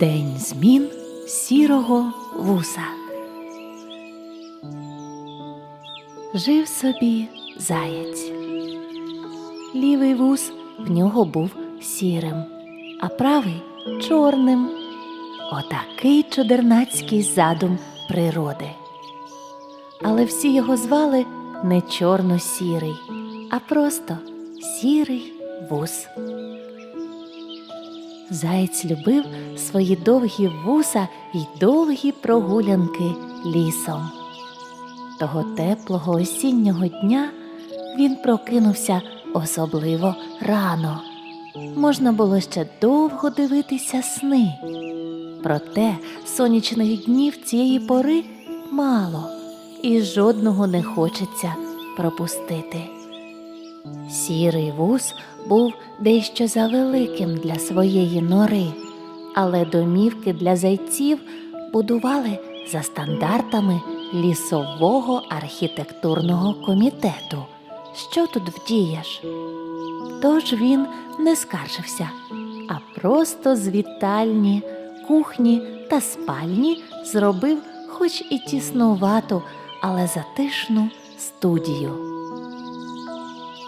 День змін сірого вуса. Жив собі заєць. Лівий вус в нього був сірим, а правий чорним. Отакий чудернацький задум природи. Але всі його звали не чорно-сірий, а просто сірий вус. Заєць любив свої довгі вуса й довгі прогулянки лісом. Того теплого осіннього дня він прокинувся особливо рано. Можна було ще довго дивитися сни. Проте сонячних днів цієї пори мало, і жодного не хочеться пропустити. Сірий вус був дещо завеликим для своєї нори, але домівки для зайців будували за стандартами лісового архітектурного комітету. Що тут вдієш? Тож він не скаржився, а просто з вітальні, кухні та спальні зробив хоч і тіснувату, але затишну студію.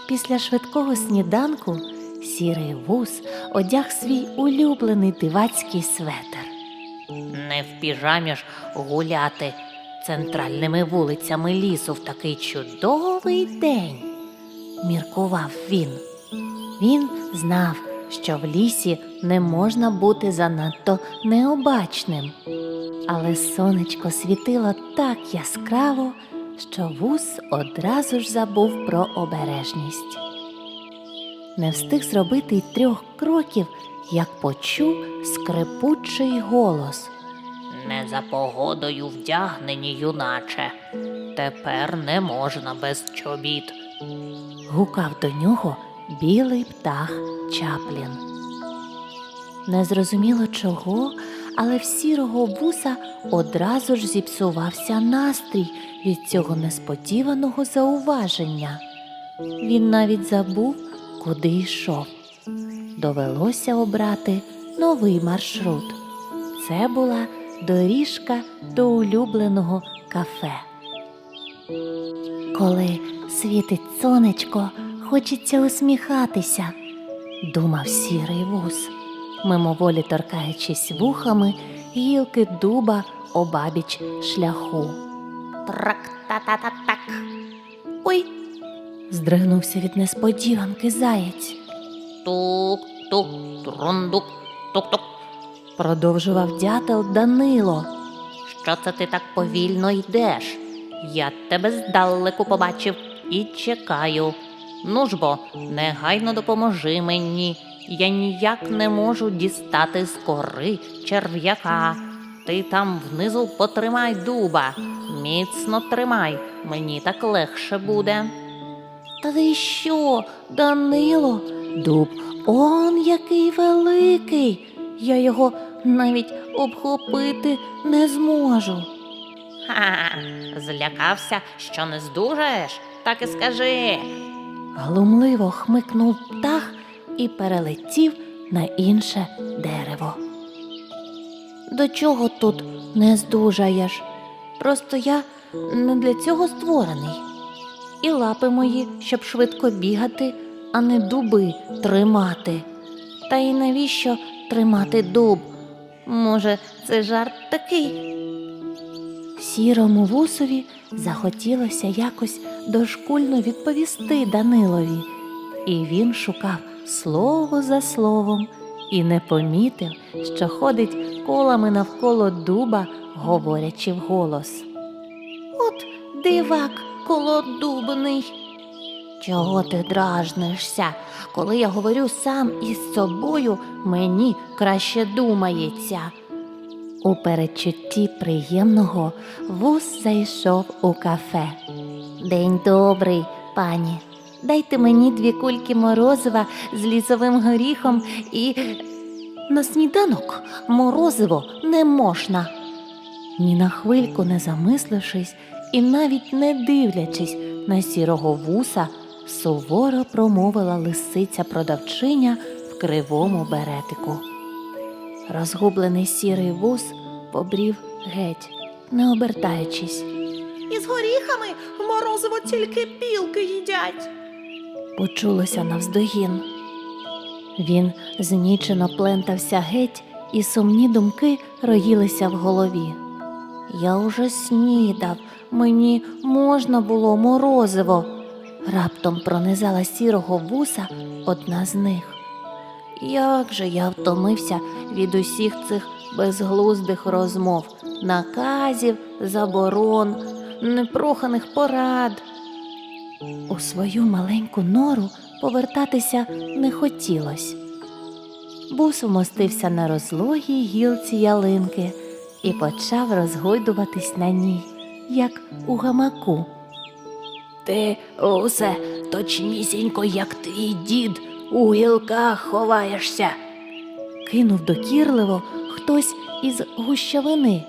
Після швидкого сніданку сірий вус одяг свій улюблений дивацький светер. Не в піжамі ж гуляти центральними вулицями лісу в такий чудовий день. Міркував він. Він знав, що в лісі не можна бути занадто необачним. Але сонечко світило так яскраво, що вус одразу ж забув про обережність. Не встиг зробити й трьох кроків, як почув скрипучий голос. Не за погодою вдягнені, юначе. Тепер не можна без чобіт. гукав до нього білий птах Чаплін. Незрозуміло чого, але в сірого вуса одразу ж зіпсувався настрій від цього несподіваного зауваження. Він навіть забув, куди йшов. Довелося обрати новий маршрут. Це була доріжка до улюбленого кафе. Коли світить сонечко, хочеться усміхатися, думав сірий вус, мимоволі торкаючись вухами гілки дуба обабіч шляху. Трак-та-та-та-так. Ой. здригнувся від несподіванки заєць. Тук-тук, трундук, тук-тук. Продовжував дятел Данило. Що це ти так повільно йдеш? Я тебе здалеку побачив і чекаю. Ну ж бо, негайно допоможи мені. Я ніяк не можу дістати з кори черв'яка. Ти там внизу потримай дуба. Міцно тримай, мені так легше буде. Та ти що, Данило? Дуб, он який великий. Я його навіть обхопити не зможу. Ха, злякався, що не здужаєш? Так і скажи. Глумливо хмикнув птах і перелетів на інше дерево. До чого тут не здужаєш? Просто я не для цього створений. І лапи мої, щоб швидко бігати, а не дуби тримати. Та й навіщо тримати дуб? Може, це жарт такий? Сірому вусові захотілося якось дошкульно відповісти Данилові, і він шукав слово за словом і не помітив, що ходить колами навколо дуба, говорячи вголос. От дивак колодубний. Чого ти дражнишся? Коли я говорю сам із собою, мені краще думається. У передчутті приємного вуз зайшов у кафе. День добрий, пані. Дайте мені дві кульки морозива з лісовим горіхом і. На сніданок морозиво не можна. Ні на хвильку не замислившись і навіть не дивлячись на сірого вуса, суворо промовила лисиця продавчиня в кривому беретику. Розгублений сірий вус побрів геть, не обертаючись. Із горіхами морозиво тільки білки їдять. Почулося навздогін. Він знічено плентався геть, і сумні думки роїлися в голові. Я уже снідав, мені можна було морозиво. Раптом пронизала сірого вуса одна з них. Як же я втомився від усіх цих безглуздих розмов, наказів, заборон, непроханих порад. У свою маленьку нору повертатися не хотілось. Бус вмостився на розлогій гілці ялинки і почав розгойдуватись на ній, як у гамаку. Ти усе точнісінько, як твій дід, у гілках ховаєшся. Кинув докірливо хтось із гущавини.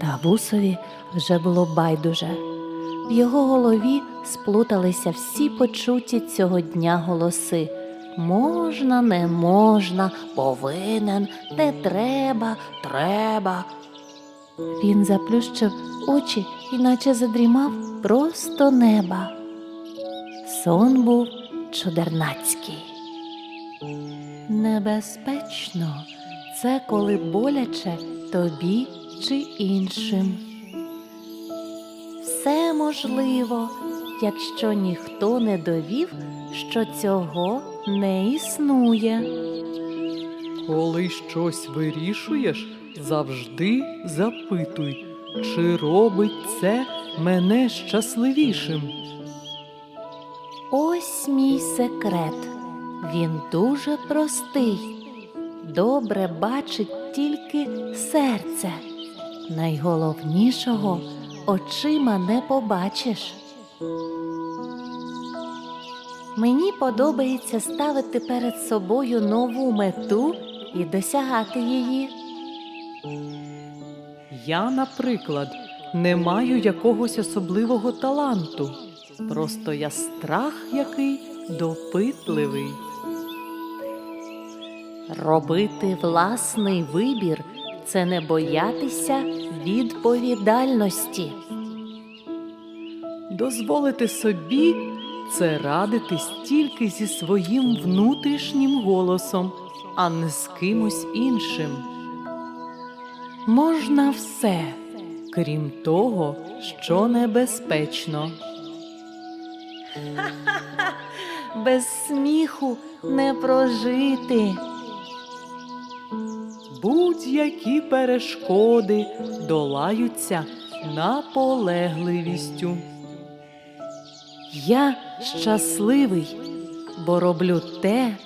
Та вусові вже було байдуже. В його голові сплуталися всі почуті цього дня голоси. Можна, не можна, повинен, не треба, треба. Він заплющив очі і наче задрімав просто неба. Сон був чудернацький. Небезпечно це коли боляче тобі чи іншим. Все можливо, якщо ніхто не довів, що цього не існує. Коли щось вирішуєш, завжди запитуй, чи робить це мене щасливішим. Ось мій секрет. Він дуже простий. Добре бачить тільки серце. Найголовнішого очима не побачиш. Мені подобається ставити перед собою нову мету і досягати її. Я, наприклад, не маю якогось особливого таланту. Просто я страх який допитливий. Робити власний вибір це не боятися відповідальності. Дозволити собі це радитись тільки зі своїм внутрішнім голосом, а не з кимось іншим. Можна все, крім того, що небезпечно. Без сміху не прожити. Будь-які перешкоди долаються наполегливістю. Я щасливий, бо роблю те,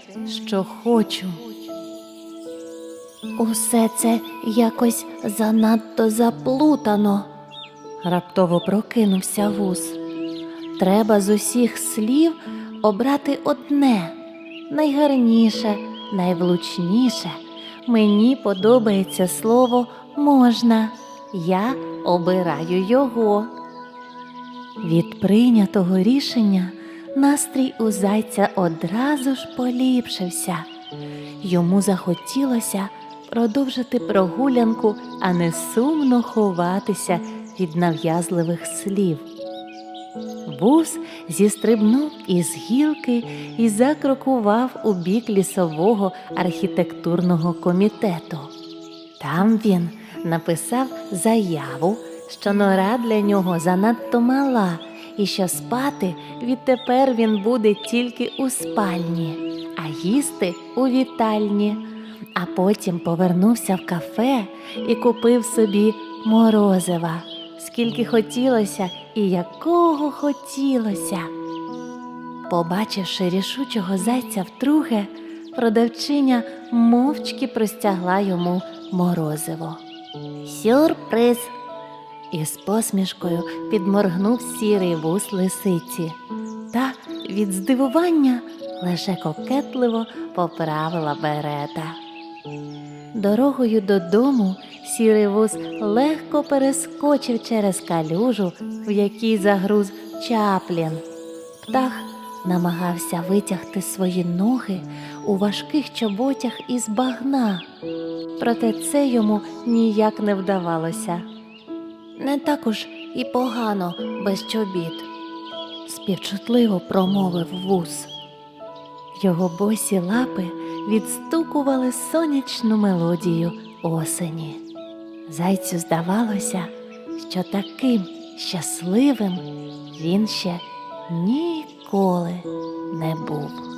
що хочу. Усе це якось занадто заплутано. Раптово прокинувся вуз. Треба з усіх слів обрати одне найгарніше, найвлучніше. Мені подобається слово можна. Я обираю його. Від прийнятого рішення настрій у зайця одразу ж поліпшився. Йому захотілося продовжити прогулянку, а не сумно ховатися від нав'язливих слів. Вуз зістрибнув із гілки і закрокував у бік лісового архітектурного комітету. Там він написав заяву, що нора для нього занадто мала, і що спати відтепер він буде тільки у спальні, а їсти у вітальні. А потім повернувся в кафе і купив собі морозива, скільки хотілося і якого хотілося. Побачивши рішучого зайця вдруге, продавчиня мовчки простягла йому морозиво. Сюрприз! Із посмішкою підморгнув сірий вус лисиці, та від здивування лише кокетливо поправила берета. Дорогою додому сірий вус легко перескочив через калюжу, в якій загруз чаплін. Птах намагався витягти свої ноги у важких чоботях із багна. проте це йому ніяк не вдавалося. Не так уж і погано без чобіт, співчутливо промовив вуз. Його босі лапи відстукували сонячну мелодію осені. Зайцю здавалося, що таким щасливим він ще ніколи не був.